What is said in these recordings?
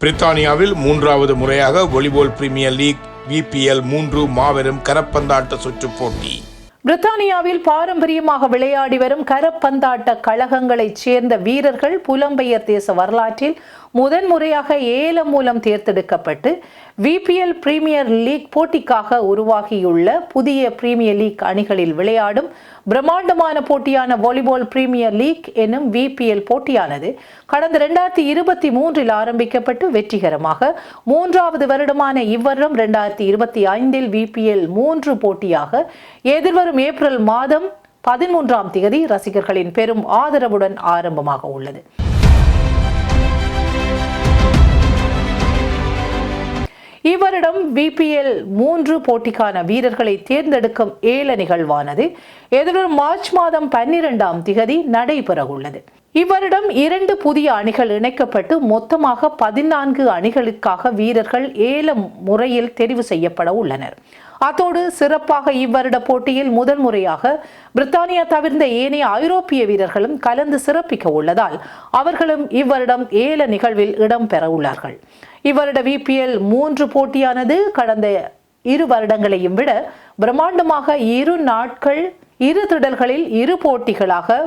பிரித்தானியாவில் மூன்றாவது முறையாக வாலிபால் பிரீமியர் லீக் விபிஎல் மூன்று மாபெரும் கரப்பந்தாட்ட சுற்று போட்டி. பிரித்தானியாவில் பாரம்பரியமாக விளையாடி வரும் கரப்பந்தாட்ட கழகங்களைச் சேர்ந்த வீரர்கள் புலம்பெயர் தேச வரலாற்றில் முதன் முறையாக ஏலம் மூலம் தேர்ந்தெடுக்கப்பட்டு விபிஎல் பிரீமியர் லீக் போட்டிக்காக உருவாகியுள்ள புதிய பிரீமியர் லீக் அணிகளில் விளையாடும் பிரம்மாண்டமான போட்டியான வாலிபால் பிரீமியர் லீக் எனும் விபிஎல் போட்டியானது கடந்த இரண்டாயிரத்தி இருபத்தி மூன்றில் ஆரம்பிக்கப்பட்டு வெற்றிகரமாக மூன்றாவது வருடமான இவ்வருடம் இரண்டாயிரத்தி இருபத்தி ஐந்தில் விபிஎல் மூன்று போட்டியாக எதிர்வரும் ஏப்ரல் மாதம் பதிமூன்றாம் தேதி ரசிகர்களின் பெரும் ஆதரவுடன் ஆரம்பமாக உள்ளது. இவரிடம் பிபிஎல் மூன்று போட்டிக்கான வீரர்களை தேர்ந்தெடுக்கும் ஏல நிகழ்வானது எதிர்வரும் மார்ச் மாதம் பன்னிரெண்டாம் திகதி நடைபெறவுள்ளது. இவ்வருடம் இரண்டு புதிய அணிகள் இணைக்கப்பட்டு மொத்தமாக பதினான்கு அணிகளுக்காக வீரர்கள் ஏல முறையில் தெரிவு செய்யப்பட உள்ளனர். அத்தோடு சிறப்பாக இவ்வருட போட்டியில் முதல் முறையாக பிரித்தானியா தவிர்ந்த ஏனைய ஐரோப்பிய வீரர்களும் கலந்து சிறப்பிக்க உள்ளதால் அவர்களும் இவ்வருடம் ஏல நிகழ்வில் இடம்பெற உள்ளார்கள். இவ்வருட விபிஎல் மூன்று போட்டியானது கடந்த இரு வருடங்களையும் விட பிரம்மாண்டமாக இரு நாட்கள் இரு திடல்களில் இரு போட்டிகளாக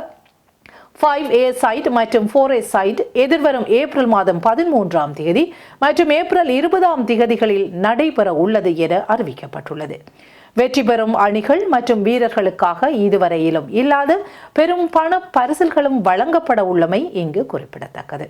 ஃபைவ் ஏ சைட் மற்றும் ஃபோர் ஏ சைட் எதிர்வரும் ஏப்ரல் மாதம் பதிமூன்றாம் தேதி மற்றும் ஏப்ரல் இருபதாம் திகதிகளில் நடைபெற உள்ளது என அறிவிக்கப்பட்டுள்ளது. வெற்றி பெறும் அணிகள் மற்றும் வீரர்களுக்காக இதுவரையிலும் இல்லாத பெரும் பண பரிசில்களும் வழங்கப்பட உள்ளமை இங்கு குறிப்பிடத்தக்கது.